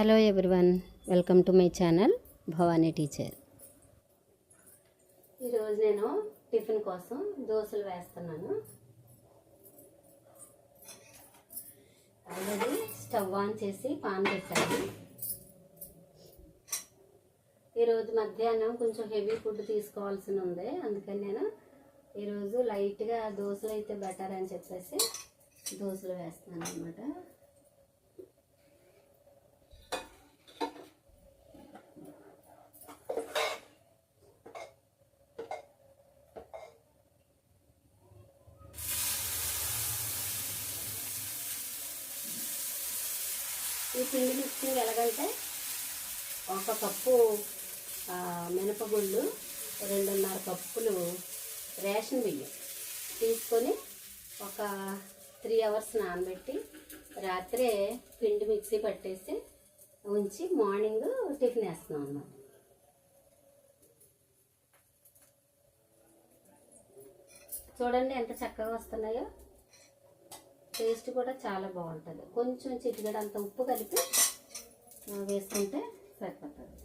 Hello everyone welcome to my channel Bhavani teacher ఈరోజు నేను tiffin కోసం దోశలు వేస్తున్నాను. ఆల్రెడీ స్టవ్ ఆన్ చేసి పాన్ పెట్టాను. ఈరోజు మధ్యాహ్నం కొంచెం హెవీ ఫుడ్ తీసుకోవాల్సి ఉంది. అందుకని నేను ఈరోజు లైట్గా దోశలు అయితే బెటర్ అని చెప్పేసి దోశలు వేస్తున్నాను అనమాట ఈ పిండి మిక్సింగ్ ఎలాగంటే ఒక కప్పు మినపగుళ్ళు రెండున్నర కప్పులు రేషన్ బియ్యం తీసుకొని ఒక త్రీ అవర్స్ నానబెట్టి రాత్రే పిండి మిక్సీ పట్టేసి ఉంచి మార్నింగ్ టిఫిన్ వేస్తున్నాం అన్నమాట. చూడండి ఎంత చక్కగా వస్తున్నాయో. టేస్ట్ కూడా చాలా బాగుంటుంది. కొంచెం చిటికడ అంత ఉప్పు కలిపి వేసుకుంటే సరిపోతుంది.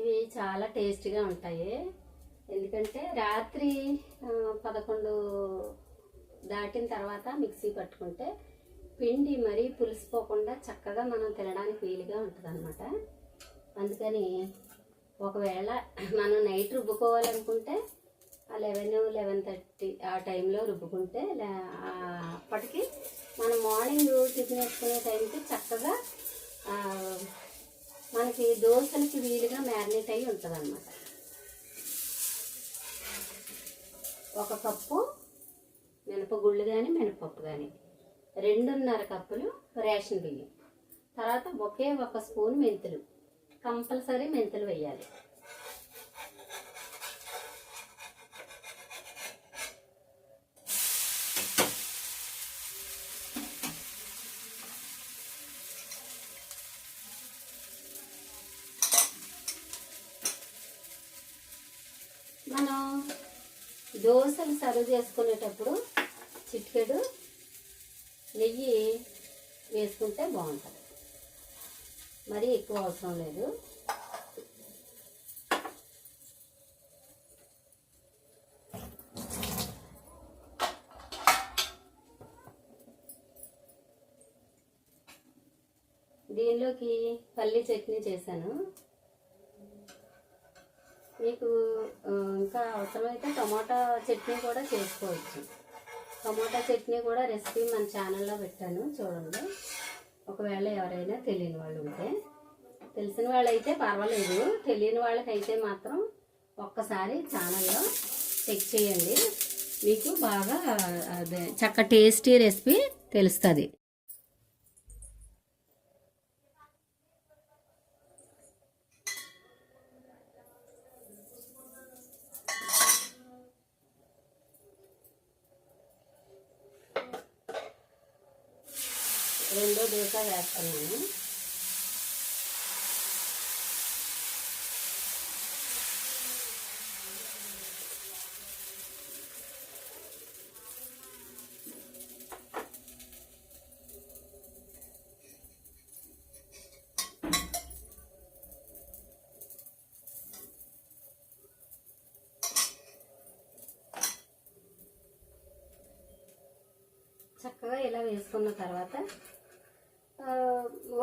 ఇవి చాలా టేస్టీగా ఉంటాయి. ఎందుకంటే రాత్రి పదకొండు దాటిన తర్వాత మిక్సీ పట్టుకుంటే పిండి మరీ పులిసిపోకుండా చక్కగా మనం తినడానికి వీలుగా ఉంటుంది అనమాట అందుకని ఒకవేళ మనం నైట్ రుబ్బుకోవాలనుకుంటే లెవెన్ లెవెన్ థర్టీ ఆ టైంలో రుబ్బుకుంటే అప్పటికి మనం మార్నింగ్ టిఫిన్ వేసుకునే టైంకి చక్కగా మనకి దోశలకి వీలుగా మ్యారినేట్ అయ్యి ఉంటుంది అన్నమాట ఒక కప్పు మినపగుళ్ళు కానీ మినపప్పు కానీ రెండున్నర కప్పులు రేషన్ బియ్యం. తర్వాత ఒకే ఒక స్పూన్ మెంతులు. కంపల్సరీ మెంతులు వేయాలి మనం దోశలు సర్వ్ చేసుకునేటప్పుడు చిటికెడు నెయ్యి వేసుకుంటే బాగుంటుంది. మరీ ఎక్కువ అవసరం లేదు. దీనిలోకి పల్లి చట్నీ చేశాను. మీకు ఇంకా అవసరమైతే టమాటా చట్నీ కూడా చేసుకోవచ్చు. టమాటా చట్నీ కూడా రెసిపీ మన ఛానల్లో పెట్టాను చూడండి. ఒకవేళ ఎవరైనా తెలియని వాళ్ళు ఉంటే. తెలిసిన వాళ్ళైతే పర్వాలేదు. తెలియని వాళ్ళకైతే మాత్రం ఒక్కసారి ఛానల్లో చెక్ చేయండి. మీకు బాగా అదే చక్క టేస్టీ రెసిపీ తెలుస్తుంది. రెండో దోశ వేస్తున్నాను. చక్కగా ఇలా వేసుకున్న తర్వాత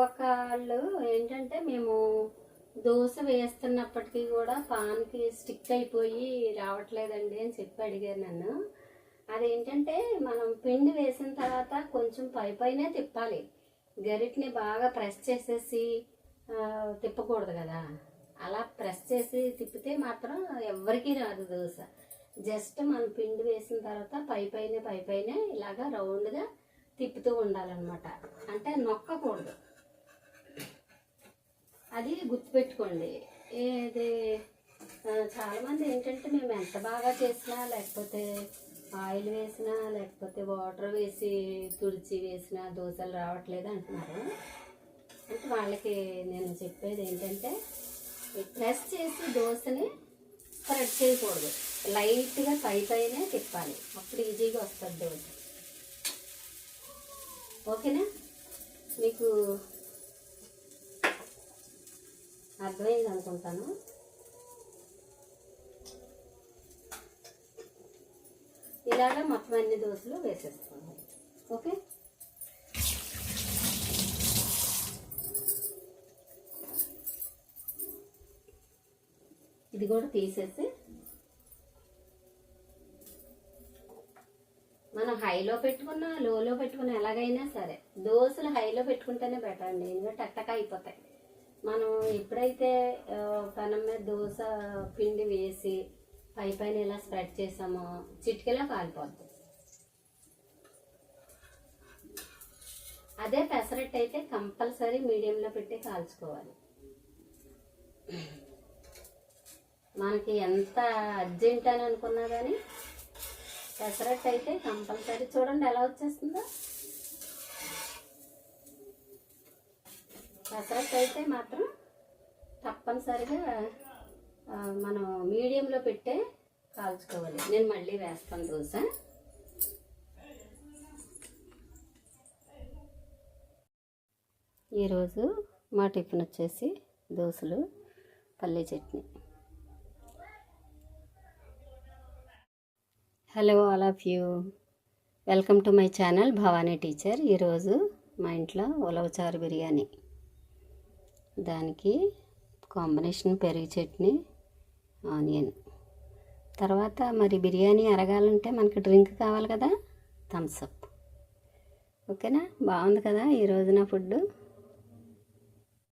ఒకళ్ళు ఏంటంటే మేము దోశ వేస్తున్నప్పటికీ కూడా పాన్కి స్టిక్ అయిపోయి రావట్లేదండి అని చెప్పి అడిగారు నన్ను. అదేంటంటే మనం పిండి వేసిన తర్వాత కొంచెం పై పైనే తిప్పాలి. గరిటిని బాగా ప్రెస్ చేసేసి తిప్పకూడదు కదా. అలా ప్రెస్ చేసి తిప్పితే మాత్రం ఎవ్వరికీ రాదు దోశ. జస్ట్ మనం పిండి వేసిన తర్వాత పై పైన పై పైన ఇలాగా రౌండ్గా తిప్పుతూ ఉండాలన్నమాట. అంటే నొక్కకూడదు. అది గుర్తుపెట్టుకోండి. ఇది చాలామంది ఏంటంటే మేము ఎంత బాగా చేసినా లేకపోతే ఆయిల్ వేసినా లేకపోతే వాటర్ వేసి తుడిచి వేసినా దోశలు రావట్లేదు అంటున్నారు. అంటే వాళ్ళకి నేను చెప్పేది ఏంటంటే ప్రెస్ చేసి దోశని స్ప్రెడ్ చేయకూడదు. లైట్గా పై పైనే తిప్పాలి. అప్పుడు ఈజీగా వస్తుంది దోశ. ఓకేనా? మీకు అర్థమైంది అనుకుంటాను ఇలాగా మొత్తం అన్ని దోశలు వేసేసుకోండి. ఓకే? ఇది కూడా తీసేసి మనం హైలో పెట్టుకున్నా లోలో పెట్టుకున్నా ఎలాగైనా సరే దోశలు హైలో పెట్టుకుంటేనే బెటర్ అండి. ఎందుకంటే టక్కగా అయిపోతాయి. మనం ఎప్పుడైతే పెనం మీద దోశ పిండి వేసి పై పైన ఇలా స్ప్రెడ్ చేసామో చిటికెలా కాలిపోద్ది. అదే పెసరట్టు అయితే కంపల్సరీ మీడియంలో పెట్టి కాల్చుకోవాలి. మనకి ఎంత అర్జెంట్ అని అనుకున్నా కానీ పెసరట్టు అయితే కంపల్సరీ. చూడండి ఎలా వచ్చేస్తుందో. పెసరట్టు అయితే మాత్రం తప్పనిసరిగా మనం మీడియంలో పెట్టే కాల్చుకోవాలి. నేను మళ్ళీ వేస్తాను దోశ. ఈరోజు మా టిఫిన్ వచ్చేసి దోశలు పల్లీ chutney. Hello all of you welcome to my channel Bhavani teacher ఈరోజు మా ఇంట్లో ఉలవచారు బిర్యానీ. దానికి కాంబినేషన్ పెరుగు చట్నీ ఆనియన్. తర్వాత మరి బిర్యానీ అరగాలంటే మనకి డ్రింక్ కావాలి కదా థమ్స్ అప్. ఓకేనా? బాగుంది కదా ఈరోజు నా ఫుడ్